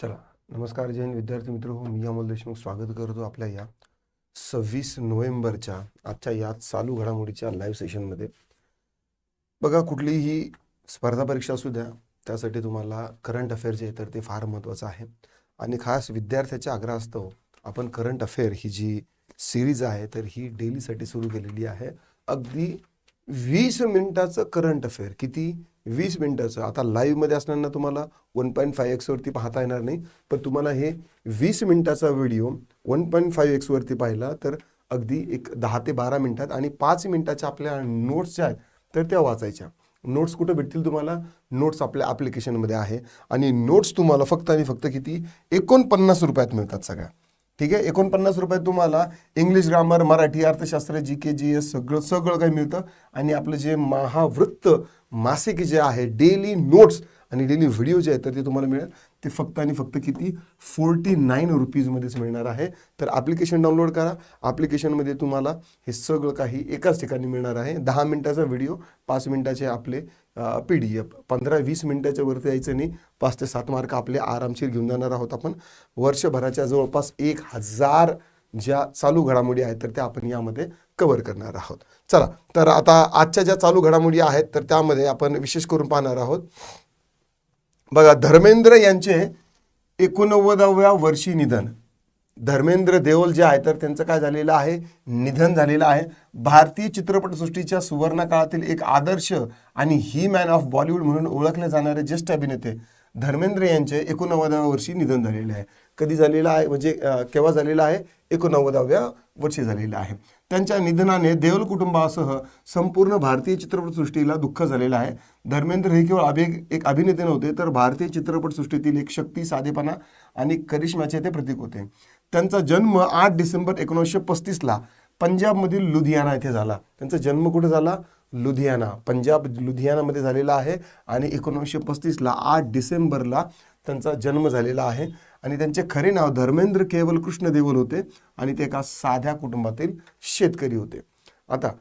चला नमस्कार जैन विद्यार्थी मित्र हो मी अमोल देशमुख स्वागत करतो आपल्या या सव्वीस नोव्हेंबरच्या आजच्या या चालू घडामोडीच्या लाईव्ह सेशनमध्ये बघा कुठलीही स्पर्धा परीक्षा असू द्या त्यासाठी तुम्हाला करंट अफेअर जे आहे तर ते फार महत्त्वाचं आहे. आणि खास विद्यार्थ्याच्या आग्रहास्तव आपण करंट अफेअर ही जी सिरीज आहे तर ही डेलीसाठी सुरू केलेली आहे. अगदी वीस मिनिटाचं करंट अफेअर किती वीस मिनिटाचं. आता लाईव्हमध्ये असताना तुम्हाला वन पॉईंट फाईव्ह एक्सवरती पाहता येणार नाही पण तुम्हाला हे वीस मिनिटाचा व्हिडिओ वन पॉईंट फाईव्ह एक्सवरती पाहिला तर अगदी एक दहा ते बारा मिनिटात आणि पाच मिनिटाच्या आपल्या नोट्स ज्या आहेत तर त्या वाचायच्या. नोट्स कुठं भेटतील तुम्हाला? नोट्स आपल्या ॲप्लिकेशनमध्ये आहे आणि नोट्स तुम्हाला फक्त आणि फक्त किती? एकोणपन्नास रुपयात मिळतात सगळ्या. ठीक आहे? एकोणपन्नास रुपयात तुम्हाला इंग्लिश ग्रामर मराठी अर्थशास्त्र जी के जी एस सगळं सगळं काही मिळतं. आणि आपलं जे महावृत्त मासिक जे आहे डेली नोट्स आणि डेली व्हिडिओ जे आहेत तर ते तुम्हाला मिळेल. ते फक्त आणि फक्त किती? फोर्टी नाईन रुपीजमध्येच मिळणार आहे. तर ॲप्लिकेशन डाउनलोड करा. ॲप्लिकेशनमध्ये तुम्हाला हे सगळं काही एकाच ठिकाणी मिळणार आहे. दहा मिनटाचा व्हिडिओ पाच मिनिटाचे आपले पी डी एफ पंधरा वीस मिनटाच्या वरती यायचं नाही. पाच ते सात मार्क आपले आरामशीर घेऊन जाणार आहोत आपण. वर्षभराच्या जवळपास एक हजार ज्या चालू घडामोडी आहेत तर त्या आपण यामध्ये कव्हर करणार आहोत. चला तर आता आजच्या ज्या चालू घडामोडी आहेत तर त्यामध्ये आपण विशेष करून पाहणार आहोत. बघा धर्मेंद्र यांचे एकोणनव्वदाव्या वर्षी निधन. धर्मेंद्र देओल जे आहे तर त्यांचं काय झालेलं आहे? निधन झालेलं आहे. भारतीय चित्रपटसृष्टीच्या सुवर्ण काळातील एक आदर्श आणि ही मॅन ऑफ बॉलिवूड म्हणून ओळखले जाणारे ज्येष्ठ अभिनेते धर्मेंद्र यांचे एकोणनव्वदाव्या वर्षी निधन झालेले आहे. कधी झालेलं आहे? म्हणजे केव्हा झालेलं आहे? एकोणनव्वदाव्या वर्षी झालेलं आहे. त्यांच्या निधनाने देवल कुटुंबासह संपूर्ण भारतीय चित्रपटसृष्टीला दुःख झालेलं आहे. धर्मेंद्र हे केवळ अभि एक अभिनेते नव्हते तर भारतीय चित्रपटसृष्टीतील एक शक्ती साधेपणा आणि करिश्म्याचे ते प्रतीक होते. त्यांचा जन्म आठ डिसेंबर एकोणीसशे पस्तीसला पंजाबमधील लुधियाना येथे झाला. त्यांचा जन्म कुठे झाला? लुधियाना. पंजाब लुधियानामध्ये झालेला आहे आणि एकोणीसशे पस्तीसला आठ डिसेंबरला त्यांचा जन्म झालेला आहे. आणि त्यांचे खरे नाव धर्मेंद्र केवल कृष्ण देवल होते आणि ते एका साध्या कुटुंबातील शेतकरी होते. आता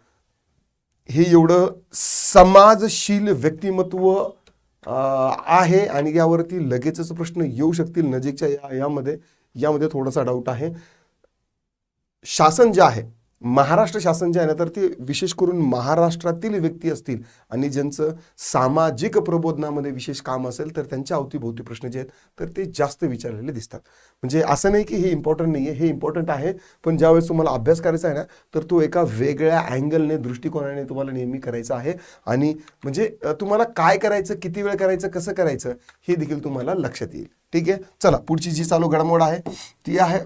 हे एवढं समाजशील व्यक्तिमत्व आहे आणि यावरती लगेचच प्रश्न येऊ शकतील नजीकच्या या यामध्ये. यामध्ये थोडासा डाऊट आहे. शासन जे आहे महाराष्ट्र शासन जे आहे ना तर ते विशेष करून महाराष्ट्रातील व्यक्ती असतील आणि ज्यांचं सामाजिक प्रबोधनामध्ये विशेष काम असेल तर त्यांच्या अवतीभोवती प्रश्न जे आहेत तर ते जास्त विचारलेले दिसतात. म्हणजे असं नाही की हे इम्पॉर्टंट नाही आहे हे इम्पॉर्टंट आहे पण ज्यावेळेस तुम्हाला अभ्यास करायचा आहे ना तर तो एका वेगळ्या अँगलने दृष्टिकोनाने तुम्हाला नेहमी करायचा आहे. आणि म्हणजे तुम्हाला काय करायचं किती वेळ करायचं कसं करायचं हे देखील तुम्हाला लक्षात येईल. ठीक आहे? चला पुढची जी चालू घडामोड आहे ती आहे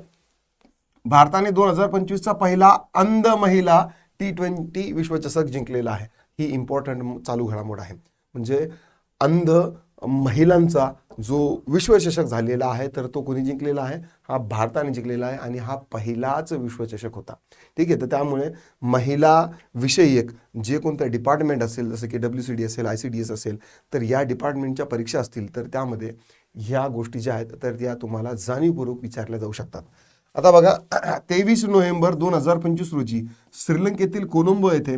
भारताने दोन हजार पंचवीसचा पहिला अंध महिला टी ट्वेंटी विश्वचषक जिंकलेला आहे. ही इम्पॉर्टंट चालू घडामोड आहे. म्हणजे अंध महिलांचा जो विश्वचषक झालेला आहे तर तो कोणी जिंकलेला आहे? हा भारताने जिंकलेला आहे आणि हा पहिलाच विश्वचषक होता. ठीक आहे तर त्यामुळे महिला विषयक जे कोणतं डिपार्टमेंट असेल जसं की डब्ल्यू सी डी असेल आय सी डी एस असेल तर या डिपार्टमेंटच्या परीक्षा असतील तर त्यामध्ये ह्या गोष्टी ज्या आहेत तर त्या तुम्हाला जाणीवपूर्वक विचारल्या जाऊ शकतात. आता बघा तेवीस नोव्हेंबर दोन हजार पंचवीस रोजी श्रीलंकेतील कोलंबो येथे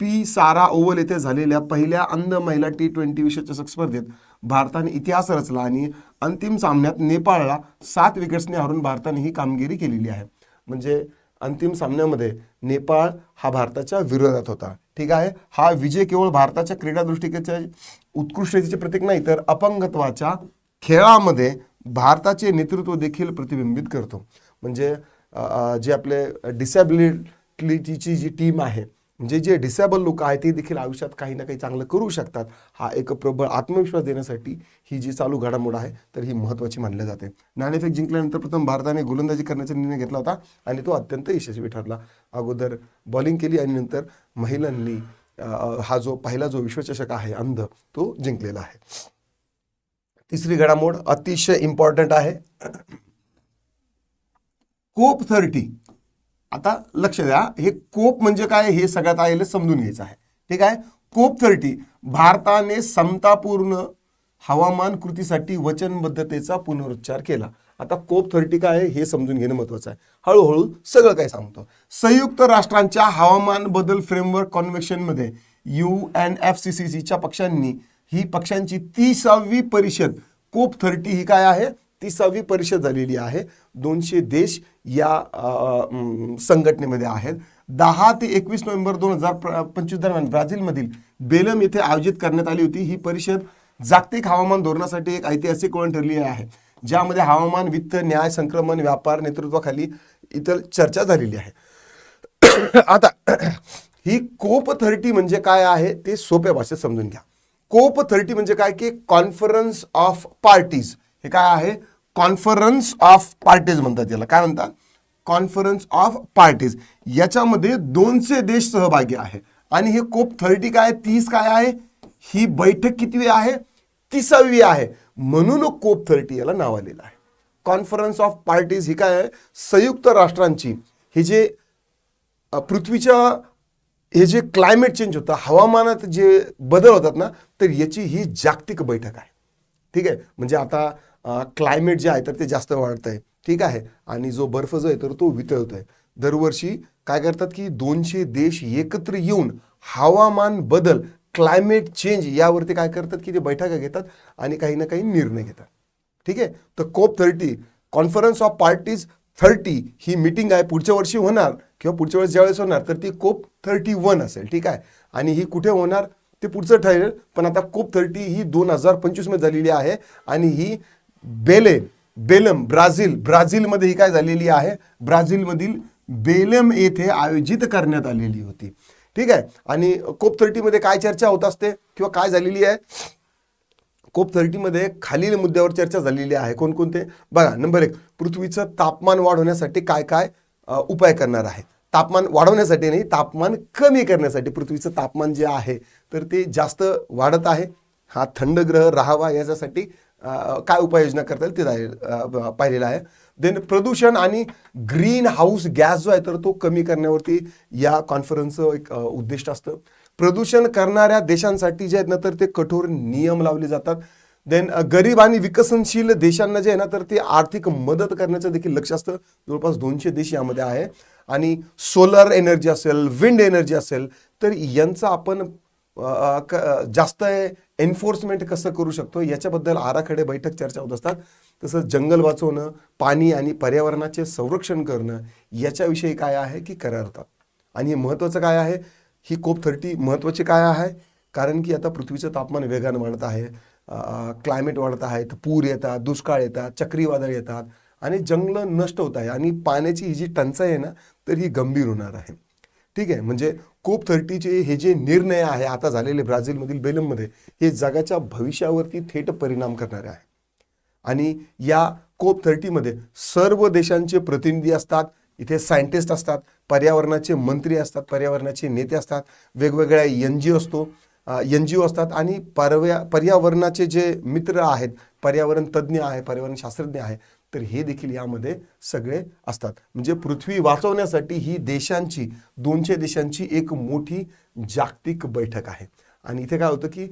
पी सारा ओव्हल येथे झालेल्या पहिल्या अंध महिला टी ट्वेंटी विश्वचषक स्पर्धेत भारताने इतिहास रचला आणि अंतिम सामन्यात नेपाळला सात विकेट्सने हरून भारताने ही कामगिरी केलेली आहे. म्हणजे अंतिम सामन्यामध्ये नेपाळ हा भारताच्या विरोधात होता. ठीक आहे? हा विजय केवळ भारताच्या क्रीडा दृष्टिकेच्या उत्कृष्टतेचे प्रतीक नाही तर अपंगत्वाच्या खेळामध्ये भारताचे नेतृत्व देखील प्रतिबिंबित करतो. म्हणजे जे आपले डिसॅबिलिटीची जी टीम आहे म्हणजे जे डिसेबल लोक आहेत ते देखील आयुष्यात काही ना काही चांगलं करू शकतात. हा एक प्रबळ आत्मविश्वास देण्यासाठी ही जी चालू घडामोड आहे तर ही महत्त्वाची मानली जाते. नाणेफेक जिंकल्यानंतर प्रथम भारताने गोलंदाजी करण्याचा निर्णय घेतला होता आणि तो अत्यंत यशस्वी ठरला. अगोदर बॉलिंग केली आणि नंतर महिलांनी हा जो पहिला जो विश्वचषक आहे अंध तो जिंकलेला आहे. तिसरी घडामोड अतिशय इम्पॉर्टंट आहे. COP thirty. आता लक्ष द्या हे कोप म्हणजे काय? हे सगळ्यात आलेलं समजून घ्यायचं आहे. ठीक आहे? कोप थर्टी भारताने समतापूर्ण हवामान कृतीसाठी वचनबद्धतेचा पुनरुच्चार केला. आता कोप थर्टी काय आहे? हे समजून घेणं महत्वाचं आहे. हळूहळू सगळं काय सांगतो. संयुक्त राष्ट्रांच्या हवामान बदल framework कॉन्व्हेक्शनमध्ये U N F C C सीच्या पक्षांनी ही पक्षांची तिसावी परिषद कोप थर्टी ही काय आहे? ती सहावी परिषद झालेली आहे. दोनशे देश या संघटनेमध्ये आहेत. दहा ते एकवीस नोव्हेंबर दोन हजार पंचवीस दरम्यान ब्राझीलमधील बेलम येथे आयोजित करण्यात आली होती. ही परिषद जागतिक हवामान धोरणासाठी एक ऐतिहासिक वळण ठरली आहे. ज्यामध्ये हवामान वित्त न्याय संक्रमण व्यापार नेतृत्वाखाली इतर चर्चा झालेली आहे. आता ही कोप थर्टी म्हणजे काय आहे ते सोप्या भाषेत समजून घ्या. कोप थर्टी म्हणजे काय? की कॉन्फरन्स ऑफ पार्टीज. हे काय आहे? कॉन्फरन्स ऑफ पार्टीज म्हणतात याला. काय म्हणतात? कॉन्फरन्स ऑफ पार्टीज याच्यामध्ये दोनशे देश सहभागी आहे. आणि हे कोप थर्टी काय आहे? तीस काय आहे? ही बैठक कितवी आहे? तिसावी आहे. म्हणून कोप थर्टी याला नाव आलेलं आहे. कॉन्फरन्स ऑफ पार्टीज ही काय आहे? संयुक्त राष्ट्रांची. हे जे पृथ्वीच्या हे जे क्लायमेट चेंज होतं हवामानात जे बदल होतात ना तर याची ही जागतिक बैठक आहे. ठीक आहे? म्हणजे आता क्लायमेट जे आहे तर ते जास्त वाढत आहे ठीक आहे? आणि जो बर्फ जो आहे तर तो वितळत आहे दरवर्षी काय करतात की दोनशे देश एकत्र येऊन हवामान बदल क्लायमेट चेंज यावरती काय करतात की ते बैठका घेतात आणि काही ना काही निर्णय घेतात. ठीक आहे? तर COP thirty conference of parties thirty he meeting आहे. पुढच्या वर्षी होणार किंवा पुढच्या वेळेस ज्यावेळेस होणार तर ती कोप थर्टी वन असेल. ठीक आहे? आणि ही कुठे होणार? ते पुढचं ठरेल. पण आता कोप थर्टी ही दोन हजार पंचवीसमध्ये झालेली आहे आणि ही बेले बेलम ब्राझील. ब्राझीलमध्ये ही काय झालेली आहे? ब्राझीलमधील बेलम येथे आयोजित करण्यात आलेली होती. ठीक आहे? आणि कोप थर्टीमध्ये काय चर्चा होत असते किंवा काय झालेली आहे? कोप थर्टीमध्ये खालील मुद्द्यावर चर्चा झालेली आहे. कोणकोणते? बघा नंबर एक पृथ्वीचं तापमान वाढवण्यासाठी काय काय उपाय करणार आहे तापमान वाढवण्यासाठी नाही तापमान कमी करण्यासाठी पृथ्वीचं तापमान जे आहे तर ते जास्त वाढत आहे. हा थंड ग्रह राहावा याच्यासाठी काय उपाययोजना करता येईल ते जाहीर- पाहिलेलं आहे. देन प्रदूषण आणि ग्रीन हाऊस गॅस जो आहे तर तो कमी करण्यावरती या कॉन्फरन्सचं एक उद्दिष्ट असतं. प्रदूषण करणाऱ्या देशांसाठी जे आहेत ना तर ते कठोर नियम लावले जातात. देन गरीब आणि विकसनशील देशांना जे आहे ना तर ते आर्थिक मदत करण्याचं देखील लक्ष असतं. जवळपास दोनशे देश यामध्ये आहे. आणि सोलर एनर्जी असेल विंड एनर्जी असेल तर यांचा आपण क- जास्त एन्फोर्समेंट कसं करू शकतो याच्याबद्दल आराखडे बैठक चर्चा होत असतात. तसंच जंगल वाचवणं पाणी आणि पर्यावरणाचे संरक्षण करणं याच्याविषयी काय आहे की करारतात आणि हे महत्त्वाचं काय आहे? ही कोप थर्टी महत्त्वाची काय आहे? कारण की आता पृथ्वीचं तापमान वेगानं वाढत आहे. क्लायमेट वाढत आहे. पूर येतात दुष्काळ येतात चक्रीवादळ येतात आणि जंगलं नष्ट होत आहे. आणि पाण्याची ही जी टंचाई आहे ना तर ही गंभीर होणार आहे. ठीक आहे म्हणजे कोप थर्टीचे हे जे निर्णय आहे आता झालेले ब्राझीलमधील बेलममध्ये हे जगाच्या भविष्यावरती थेट परिणाम करणारे आहे. आणि या कोप थर्टीमध्ये सर्व देशांचे प्रतिनिधी असतात इथे सायंटिस्ट असतात पर्यावरणाचे मंत्री असतात पर्यावरणाचे नेते असतात वेगवेगळ्या एन जी ओ असतो एन जी ओ असतात आणि पर्या पर्यावरणाचे जे मित्र आहेत पर्यावरण तज्ज्ञ आहे पर्यावरण शास्त्रज्ञ आहे तर हे देखील यामध्ये सगळे असतात. म्हणजे पृथ्वी वाचवण्यासाठी ही देशांची दोनशे देशांची एक मोठी जागतिक बैठक आहे. आणि इथे काय होतं की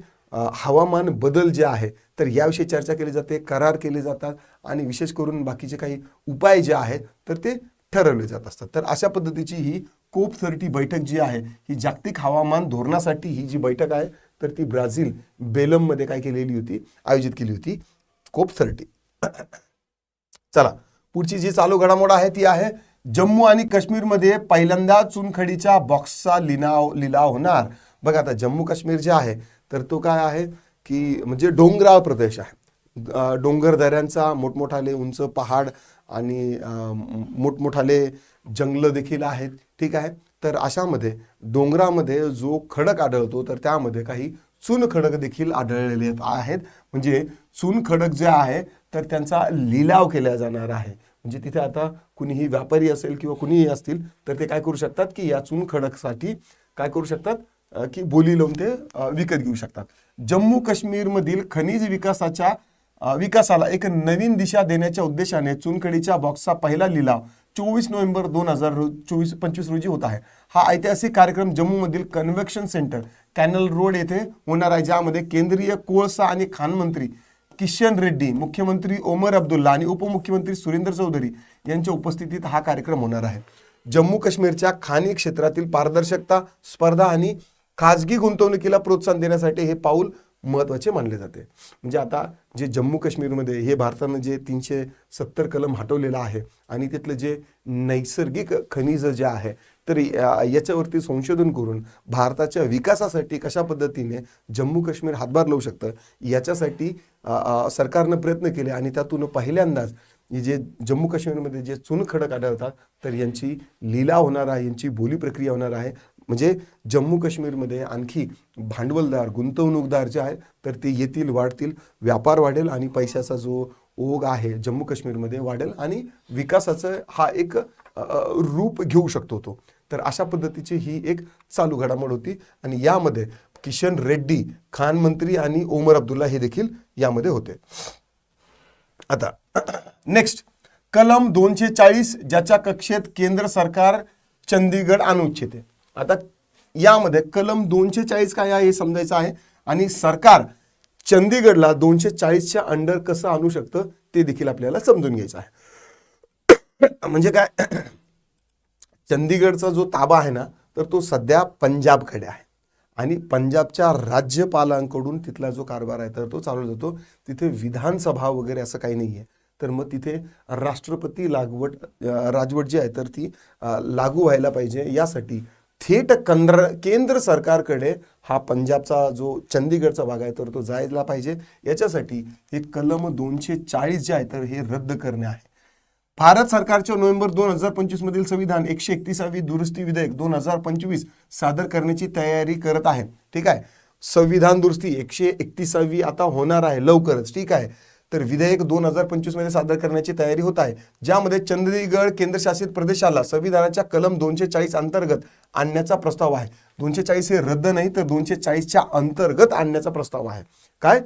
हवामान बदल जे आहे तर याविषयी चर्चा केली जाते करार केले जातात आणि विशेष करून बाकीचे काही उपाय जे आहेत तर ते ठरवले जात असतात. तर अशा पद्धतीची ही कोप थर्टी बैठक जी आहे ही जागतिक हवामान धोरणासाठी ही जी बैठक आहे तर ती ब्राझील बेलममध्ये काय केलेली होती आयोजित केली होती. COP thirty. चला पुढची जी चालू घडामोड आहे ती आहे जम्मू आणि काश्मीरमध्ये पहिल्यांदा चुनखडीच्या बॉक्सचा लिलाव लिलाव होणार. बघा आता जम्मू काश्मीर जे आहे तर तो काय आहे की म्हणजे डोंगराळ प्रदेश आहे. डोंगर दऱ्यांचा मोठमोठाले उंच पहाड आणि मोठमोठाले जंगलं देखील आहेत ठीक आहे? तर अशामध्ये डोंगरामध्ये जो खडक आढळतो तर त्यामध्ये काही चुनखडक देखील आढळलेले आहेत. म्हणजे चुनखडक जे आहे तर त्यांचा लिलाव केला जाणार आहे. म्हणजे तिथे आता कुणीही व्यापारी असेल किंवा कुणीही असतील तर ते काय करू शकतात की या चुनखडकसाठी काय करू शकतात? की बोली लावून ते विकत घेऊ शकतात. जम्मू काश्मीरमधील खनिज विकासाच्या विकासाला एक नवीन दिशा देण्याच्या उद्देशाने चुनखडीच्या बॉक्सचा पहिला लिलाव चोवीस नोव्हेंबर दोन हजार चोवीस पंचवीस रोजी होत आहे. हा ऐतिहासिक कार्यक्रम जम्मूमधील कन्व्हेक्शन सेंटर कॅनल रोड येथे होणार आहे ज्यामध्ये केंद्रीय कोळसा आणि खानमंत्री किशन रेड्डी मुख्यमंत्री ओमर अब्दुल्ला आणि उपमुख्यमंत्री सुरेंद्र चौधरी यांच्या उपस्थितीत हा कार्यक्रम होणार आहे. जम्मू काश्मीरच्या खाणी क्षेत्रातील पारदर्शकता स्पर्धा आणि खाजगी गुंतवणुकीला प्रोत्साहन देण्यासाठी हे पाऊल महत्त्वाचे मानले जाते. म्हणजे आता जे जम्मू काश्मीरमध्ये हे भारतानं जे तीनशे सत्तर कलम हटवलेलं आहे आणि तिथलं जे नैसर्गिक खनिज जे आहे तर या- याच्यावरती संशोधन करून भारताच्या विकासासाठी कशा पद्धतीने जम्मू काश्मीर हातभार लावू शकतं याच्यासाठी सरकारनं प्रयत्न केले आणि त्यातून पहिल्यांदाच जे जम्मू काश्मीरमध्ये जे चुनखडक आढळतात तर यांची लीला होणार आहे यांची बोली प्रक्रिया होणार आहे. म्हणजे जम्मू काश्मीरमध्ये आणखी भांडवलदार गुंतवणूकदार जे आहे तर ते येतील वाढतील व्यापार वाढेल आणि पैशाचा जो ओघ आहे जम्मू काश्मीरमध्ये वाढेल आणि विकासाचं हा एक रूप घेऊ शकतो तो. तर अशा पद्धतीची ही एक चालू घडामोड होती आणि यामध्ये किशन रेड्डी खान मंत्री आणि ओमर अब्दुल्ला हे देखील यामध्ये होते. आता नेक्स्ट कलम दोनशे चाळीस ज्याच्या कक्षेत केंद्र सरकार चंदीगड आणू इच्छिते. आता यामध्ये कलम दोनशे चाळीस काय आहे हे समजायचं आहे. आणि सरकार चंदीगडला दोनशे चाळीसच्या अंडर कसं आणू शकतं ते देखील आपल्याला समजून घ्यायचं आहे. म्हणजे काय? चंदीगडचा जो ताबा आहे ना तर तो सध्या पंजाबकडे आहे. आणि पंजाबच्या राज्यपालांकडून तिथला जो कारभार आहे तर तो चालू जातो. तिथे विधानसभा वगैरे असं काही नाही आहे. तर मग तिथे राष्ट्रपती लागवट राजवट जी आहे तर ती लागू व्हायला पाहिजे यासाठी थेट कंद्र केंद्र सरकारकडे हा पंजाबचा जो चंदीगडचा भाग आहे तर तो जायला पाहिजे. याच्यासाठी हे कलम दोनशे चाळीस जे आहे तर हे रद्द करणे आहे. भारत सरकारच्या नोव्हेंबर दोन हजार पंचवीस मधील संविधान एकशे एकतीसावी दुरुस्ती विधेयक दोन हजार पंचवीस सादर करण्याची तयारी करत आहे ठीक आहे? संविधान दुरुस्ती एकशे एकतीसावी आता होणार आहे लवकरच. ठीक आहे? तर विधेयक दोन हजार पंचवीसमध्ये सादर करण्याची तयारी होत आहे ज्यामध्ये चंदीगड केंद्रशासित प्रदेशाला संविधानाच्या कलम दोनशे चाळीस अंतर्गत आणण्याचा प्रस्ताव आहे. दोनशे चाळीस हे रद्द नाही तर दोनशे चाळीसच्या अंतर्गत आणण्याचा प्रस्ताव आहे. काय?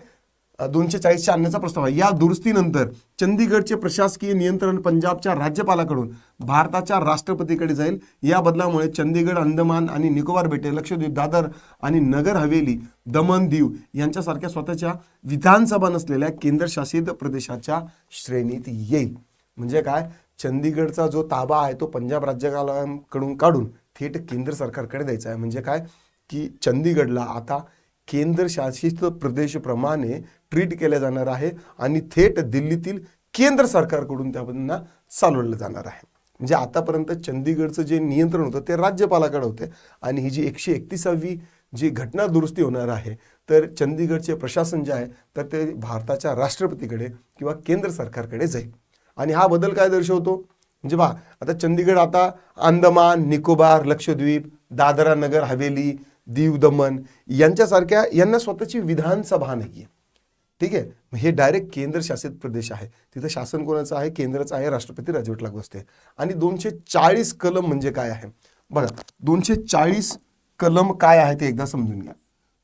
दोनशे चाळीसच्या आणण्याचा प्रस्ताव आहे. या दुरुस्तीनंतर चंदीगडचे प्रशासकीय नियंत्रण पंजाबच्या राज्यपालाकडून भारताच्या राष्ट्रपतीकडे जाईल. या बदलामुळे चंदीगड अंदमान आणि निकोबार बेटे लक्षद्वीप दादर आणि नगर हवेली दमन दीव यांच्यासारख्या स्वतःच्या विधानसभा नसलेल्या केंद्रशासित प्रदेशाच्या श्रेणीत येईल. म्हणजे काय? चंदीगडचा जो ताबा आहे तो पंजाब राज्यपालांकडून काढून थेट केंद्र सरकारकडे द्यायचा आहे. म्हणजे काय? की चंदीगडला आता केंद्रशासित प्रदेशप्रमाणे ट्रीट केल्या जाणार आहे आणि थेट दिल्लीतील केंद्र सरकारकडून त्यांना चालवलं जाणार आहे. म्हणजे आतापर्यंत चंदीगडचं जे नियंत्रण होतं ते राज्यपालाकडे होते आणि ही जी एकशे एकतीसावी जी घटना दुरुस्ती होणार आहे तर चंदीगडचे प्रशासन जे आहे तर ते भारताच्या राष्ट्रपतीकडे किंवा केंद्र सरकारकडे जाईल. आणि हा बदल काय दर्शवतो? म्हणजे पहा आता चंदीगड आता अंदमान निकोबार लक्षद्वीप दादरा नगर हवेली दीव दमन यांच्यासारख्या यांना स्वतःची विधानसभा नाही आहे ठीक आहे? हे डायरेक्ट केंद्रशासित प्रदेश आहे. तिथं शासन कोणाचं आहे? केंद्राचं आहे. राष्ट्रपती राजवट लागू असते. आणि दोनशे चाळीस कलम म्हणजे काय आहे? बघा दोनशे चाळीस कलम काय आहे ते एकदा समजून घ्या.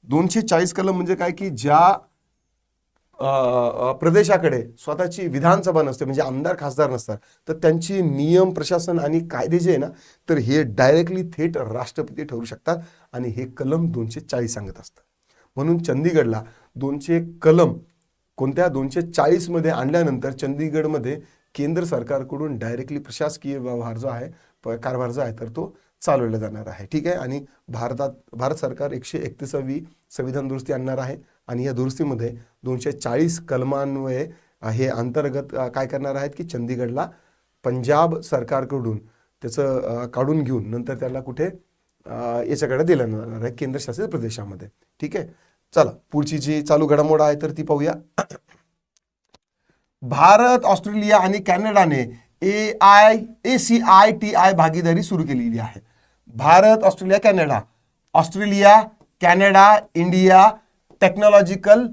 दोनशे चाळीस कलम म्हणजे काय की ज्या प्रदेशाकडे स्वतःची विधानसभा नसते म्हणजे आमदार खासदार नसतात तर त्यांची नियम प्रशासन आणि कायदे जे आहे ना तर हे डायरेक्टली थेट राष्ट्रपती ठरू शकतात आणि हे कलम दोनशे चाळीस सांगत असतात. म्हणून चंदीगडला दोनशे कलम कोणत्या दोनशे चाळीसमध्ये आणल्यानंतर चंदीगडमध्ये केंद्र सरकारकडून डायरेक्टली प्रशासकीय व्यवहार जो आहे प- कारभार जो आहे तर तो चालवला जाणार आहे. ठीक आहे? आणि भारतात भारत सरकार एकशे एकतीसावी संविधान दुरुस्ती आणणार आहे आणि या दुरुस्तीमध्ये दोनशे चाळीस कलमान्वये हे अंतर्गत काय करणार आहेत की चंदीगडला पंजाब सरकारकडून त्याचं काढून घेऊन नंतर त्याला कुठे याच्याकडे दिलं जाणार आहे केंद्रशासित प्रदेशामध्ये. ठीक आहे? चला पुढची जी चालू घडामोड आहे तर ती पाहूया. भारत ऑस्ट्रेलिया आणि कॅनडाने A I A C I T I भागीदारी सुरू केलेली आहे. Bharat Australia Canada. Australia Canada India technological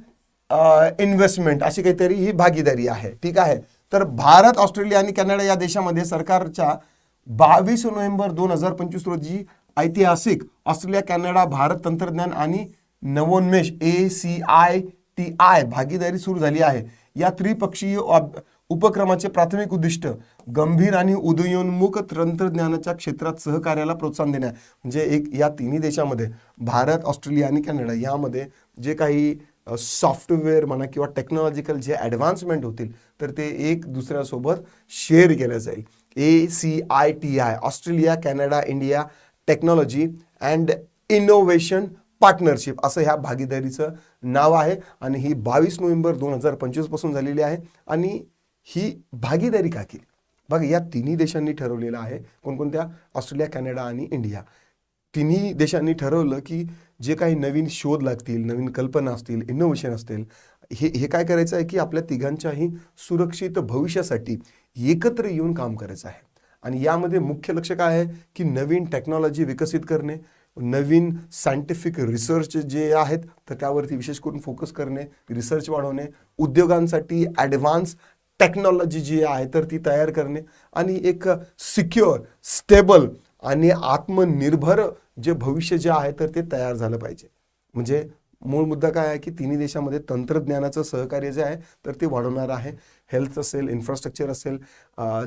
investment अशी काहीतरी ही भागीदारी आहे. ठीक आहे? तर भारत ऑस्ट्रेलिया आणि कॅनडा या देशामध्ये सरकारच्या बावीस नोव्हेंबर दोन हजार पंचवीस रोजी ऐतिहासिक ऑस्ट्रेलिया कॅनडा भारत तंत्रज्ञान आणि नवोन्मेष A C I T I भागीदारी सुरू झाली आहे या त्रिपक्षीय उपक्रमाचे प्राथमिक उद्दिष्ट गंभीर आणि उदयोन्मुख तंत्रज्ञानाच्या क्षेत्रात सहकार्याला प्रोत्साहन देणे आहे. म्हणजे एक या तिन्ही देशामध्ये भारत ऑस्ट्रेलिया आणि कॅनडा यामध्ये जे काही सॉफ्टवेअर म्हणा किंवा टेक्नॉलॉजिकल जे ॲडव्हान्समेंट होतील तर ते एक दुसऱ्यासोबत शेअर केलं जाईल A C I T I Australia Canada India technology and innovation partnership असं ह्या भागीदारीचं नाव आहे. आणि ही बावीस नोव्हेंबर दोन हजार पंचवीसपासून झालेली आहे. आणि ही भागीदारी का केली? बघा या तिन्ही देशांनी ठरवलेलं आहे. कोणकोणत्या? ऑस्ट्रेलिया कॅनडा आणि इंडिया. तिन्ही देशांनी ठरवलं की जे काही नवीन शोध लागतील नवीन कल्पना असतील इनोव्हेशन असतील हे हे काय करायचं आहे की आपल्या तिघांच्याही सुरक्षित भविष्यासाठी एकत्र येऊन काम करायचं आहे. आणि यामध्ये मुख्य लक्ष काय आहे? की नवीन टेक्नॉलॉजी विकसित करणे. नवीन सायंटिफिक रिसर्च जे आहेत तर त्यावरती विशेष करून फोकस करणे रिसर्च वाढवणे उद्योगांसाठी ॲडव्हान्स टेक्नॉलॉजी जी आहे तर ती तयार करणे आणि एक सिक्युअर स्टेबल आणि आत्मनिर्भर जे भविष्य जे आहे तर ते तयार झालं पाहिजे. म्हणजे मूळ मुद्दा काय आहे की तिन्ही देशामध्ये तंत्रज्ञानाचं सहकार्य जे आहे तर ते वाढवणार आहे. हेल्थ असेल इन्फ्रास्ट्रक्चर असेल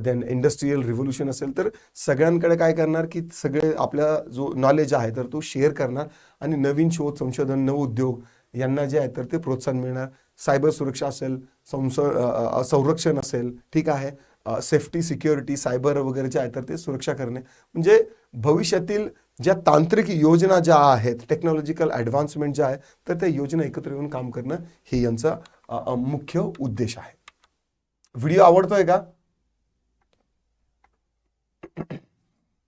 देन इंडस्ट्रीयल रिव्होल्युशन असेल तर सगळ्यांकडे काय करणार की सगळे आपला जो नॉलेज आहे तर तो शेअर करणार आणि नवीन शोध संशोधन नवउद्योग यांना जे आहे तर ते प्रोत्साहन मिळणार. सायबर सुरक्षा असेल संस संरक्षण असेल ठीक आहे. सेफ्टी सिक्युरिटी सायबर वगैरे जे आहे तर ते सुरक्षा करणे. म्हणजे भविष्यातील ज्या तांत्रिक योजना ज्या आहेत टेक्नॉलॉजिकल ॲडव्हान्समेंट ज्या आहे तर त्या योजना एकत्र येऊन काम करणं हे यांचा मुख्य उद्देश आहे. व्हिडिओ आवडतोय का?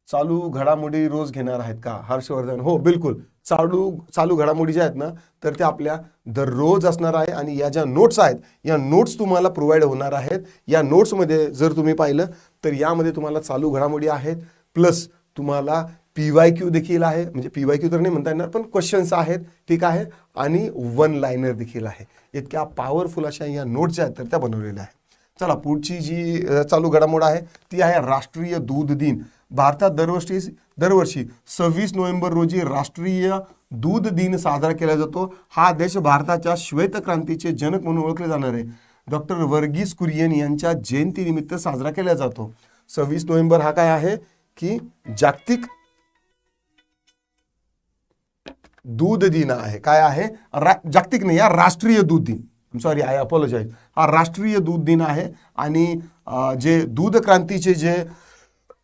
चालू घडामोडी रोज घेणार आहेत का? हर्षवर्धन. हो बिलकुल. चालू चालू घडामोडी ज्या आहेत ना तर त्या आपल्या दररोज असणार आहे आणि या ज्या नोट्स आहेत या नोट्स तुम्हाला प्रोव्हाइड होणार आहेत. या नोट्समध्ये जर तुम्ही पाहिलं तर यामध्ये तुम्हाला चालू घडामोडी आहेत प्लस तुम्हाला पी वाय क्यू देखील आहे. म्हणजे पी वाय क्यू तर नाही म्हणता येणार पण क्वेश्चन्स आहेत ठीक आहे. आणि वन लायनर देखील आहे. इतक्या पॉवरफुल अशा या नोट्स ज्या आहेत तर त्या बनवलेल्या आहेत. चला पुढची जी चालू घडामोड आहे ती आहे राष्ट्रीय दूध दिन. भारतात दरवर्षी दरवर्षी सव्वीस नोव्हेंबर रोजी राष्ट्रीय दूध दिन साजरा केला जातो. हा देश भारताच्या श्वेतक्रांतीचे जनक म्हणून ओळखले जाणारे. डॉक्टर वर्गीस कुरियन यांच्या जयंतीनिमित्त साजरा केला जातो. सव्वीस नोव्हेंबर हा काय आहे? की जागतिक दूध दिन आहे. काय आहे? रा जागतिक नाही या राष्ट्रीय दूध दिन. सॉरी आय अपोलोजाईज हा राष्ट्रीय दूध दिन आहे आणि जे दूध क्रांतीचे जे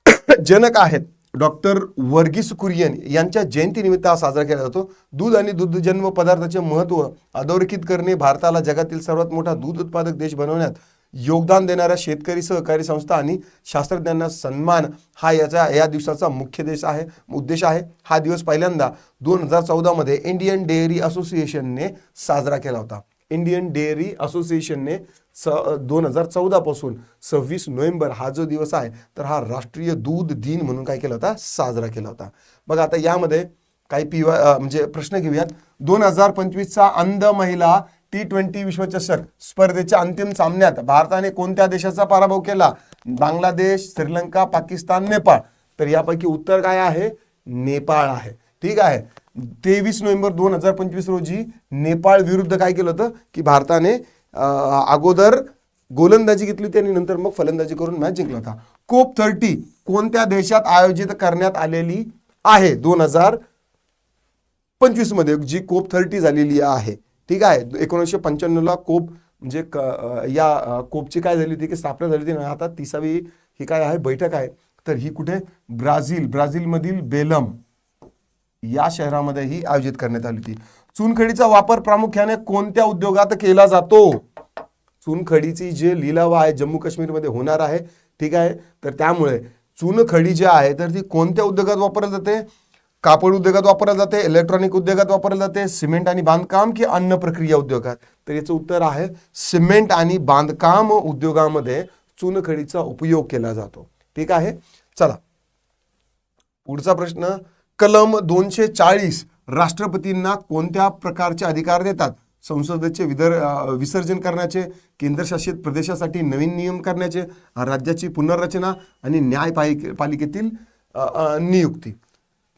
जनक आहेत डॉक्टर वर्गीस कुरियन यांच्या जयंतीनिमित्त हा साजरा केला जातो. दूध आणि दुग्धजन्य पदार्थाचे महत्त्व अधोरेखित करणे भारताला जगातील सर्वात मोठा दूध उत्पादक देश बनवण्यात योगदान देणाऱ्या शेतकरी सहकारी संस्था आणि शास्त्रज्ञांना सन्मान हा याचा या दिवसाचा मुख्य देश आहे उद्देश आहे. हा दिवस पहिल्यांदा दोन हजार चौदामध्ये इंडियन डेअरी असोसिएशनने साजरा केला होता. इंडियन डेअरी असोसिएशनने स दोन हजार चौदापासून सव्वीस नोव्हेंबर हा जो दिवस आहे तर हा राष्ट्रीय दूध दिन म्हणून काय केला होता? साजरा केला होता. बघा आता यामध्ये काही पिवा म्हणजे प्रश्न घेऊयात. दोन हजार पंचवीसचा अंध महिला टी ट्वेंटी विश्वचषक स्पर्धेच्या अंतिम सामन्यात भारताने कोणत्या देशाचा पराभव केला? बांगलादेश श्रीलंका पाकिस्तान नेपाळ. तर यापैकी उत्तर काय आहे? नेपाळ आहे. ठीक आहे? तेवीस नोव्हेंबर दोन हजार पंचवीस रोजी नेपाळ विरुद्ध काय केलं होतं? की भारताने अगोदर गोलंदाजी घेतली होती आणि नंतर मग फलंदाजी करून मॅच जिंकला होता. कोप थर्टी कोणत्या देशात आयोजित करण्यात आलेली आहे दोन हजार पंचवीसमध्ये? जी कोप थर्टी झालेली आहे. ठीक आहे? एकोणीसशे पंच्याण्णवला कोप म्हणजे क- या कोपची काय झाली होती? की स्थापना झाली होती. आता तिसावी ही काय आहे? बैठक आहे. तर ही कुठे? ब्राझील. ब्राझीलमधील बेलम. या शहरामध्येही आयोजित करण्यात आली होती. चुनखडीचा वापर प्रामुख्याने कोणत्या उद्योगात केला जातो? चुनखडीची जे लिलाव आहे जम्मू काश्मीरमध्ये होणार आहे. ठीक आहे? तर त्यामुळे चुनखडी जी आहे तर ती कोणत्या उद्योगात वापरली जाते? कापड उद्योगात वापरली जाते इलेक्ट्रॉनिक उद्योगात वापरली जाते सिमेंट आणि बांधकाम की अन्न प्रक्रिया उद्योगात? तर याचं उत्तर आहे सिमेंट आणि बांधकाम उद्योगामध्ये चुनखडीचा उपयोग केला जातो. ठीक आहे? चला. पुढचा प्रश्न कलम दोनशे चाळीस राष्ट्रपतींना कोणत्या प्रकारचे अधिकार देतात? संसदेचे विदर विसर्जन करण्याचे केंद्रशासित प्रदेशासाठी नवीन नियम करण्याचे राज्याची पुनर्रचना आणि न्याय पालिके पालिकेतील नियुक्ती.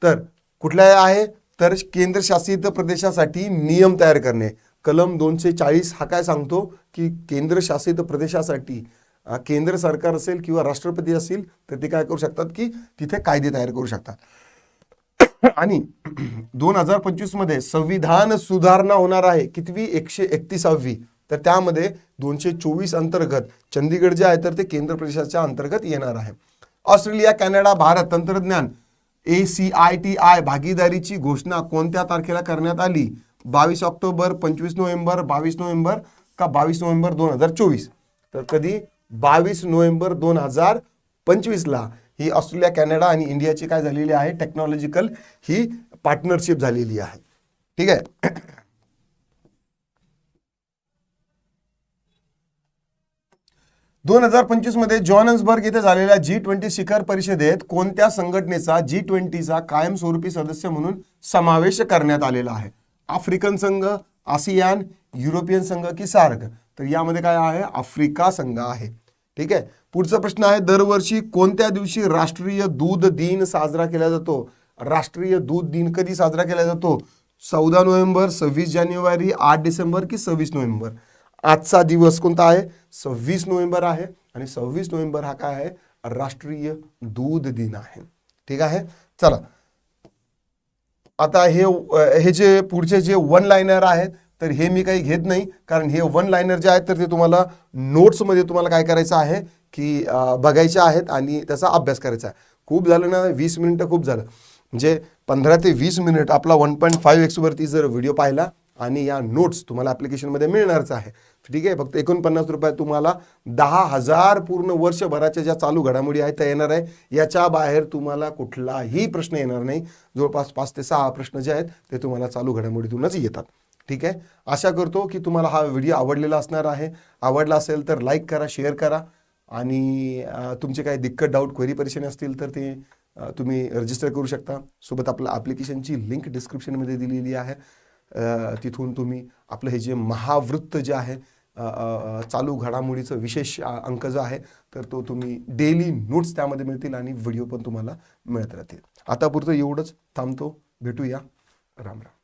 तर कुठल्या आहे? तर केंद्रशासित प्रदेशासाठी नियम तयार करणे. कलम दोनशे चाळीस हा काय सांगतो? की केंद्रशासित प्रदेशासाठी केंद्र सरकार असेल किंवा राष्ट्रपती असेल तर ते काय करू शकतात? की तिथे कायदे तयार करू शकतात. आणि दोन हजार पंचवीसमध्ये संविधान सुधारणा होणार आहे. कितवी? एकशे एकतीसावी. तर त्यामध्ये दोनशे चोवीस अंतर्गत चंदीगड जे आहे तर ते केंद्र प्रदेशाच्या अंतर्गत येणार आहे. ऑस्ट्रेलिया कॅनडा भारत तंत्रज्ञान A C I T I भागीदारीची घोषणा कोणत्या तारखेला करण्यात आली? बावीस ऑक्टोबर पंचवीस नोव्हेंबर बावीस नोव्हेंबर का बावीस नोव्हेंबर दोन हजार चोवीस? तर कधी? बावीस नोव्हेंबर दोन हजार पंचवीसला ही ऑस्ट्रेलिया कॅनडा आणि इंडियाची काय झालेली आहे टेक्नॉलॉजिकल ही पार्टनरशिप झालेली आहे. ठीक आहे? दोन हजार पंचवीसमध्ये जॉहन्सबर्ग येथे झालेल्या जी ट्वेंटी शिखर परिषदेत कोणत्या संघटनेचा जी ट्वेंटीचा कायमस्वरूपी सदस्य म्हणून समावेश करण्यात आलेला आहे? आफ्रिकन संघ आसियान युरोपियन संघ की सार्क? तर यामध्ये काय आहे? आफ्रिका संघ आहे. ठीक आहे? पुढचा प्रश्न आहे दरवर्षी कोणत्या दिवशी राष्ट्रीय दूध दिन साजरा केला जातो? राष्ट्रीय दूध दिन कधी साजरा केला जातो? चौदा नोव्हेंबर सव्वीस जानेवारी आठ डिसेंबर की सव्वीस नोव्हेंबर? आजचा दिवस कोणता आहे? सव्वीस नोव्हेंबर आहे आणि सव्वीस नोव्हेंबर हा काय आहे? राष्ट्रीय दूध दिन आहे. ठीक आहे? चला. आता हे हे जे पुढचे जे वन लाईनर आहेत तर हे मी काही घेत नाही. कारण हे वन लाईनर जे आहेत तर ते तुम्हाला नोट्समध्ये तुम्हाला काय करायचं आहे? की बघायच्या आहेत आणि त्याचा अभ्यास करायचा आहे. खूप झालं ना वीस मिनिटं खूप झालं. म्हणजे पंधरा ते वीस मिनिट आपला वन पॉईंट फाईव्ह एक्सवरती जर व्हिडिओ पाहिला आणि या नोट्स तुम्हाला ॲप्लिकेशनमध्ये मिळणारच आहे. ठीक आहे फक्त एकोणपन्नास रुपयात तुम्हाला दहा हजार पूर्ण वर्षभराच्या ज्या चालू घडामोडी आहेत त्या येणार आहे. याच्या बाहेर तुम्हाला कुठलाही प्रश्न येणार नाही. जवळपास पाच ते सहा प्रश्न जे आहेत ते तुम्हाला चालू घडामोडीतूनच येतात. ठीक आहे? आशा करतो की तुम्हाला हा व्हिडिओ आवडलेला असणार आहे. आवडला असेल तर लाईक करा शेअर करा. आणि तुमचे काही दिक्कत डाऊट क्वेरी परेशानी असतील तर ते तुम्ही रजिस्टर करू शकता. सोबत आपल्या ॲप्लिकेशनची लिंक डिस्क्रिप्शनमध्ये दिलेली आहे. तिथून तुम्ही आपलं हे जे महावृत्त जे आहे चालू घडामोडीचं विशेष अंक जो आहे तर तो तुम्ही डेली नोट्स त्यामध्ये मिळतील आणि व्हिडिओ पण तुम्हाला मिळत राहतील. आतापुरतं एवढंच. थांबतो. भेटूया. राम राम.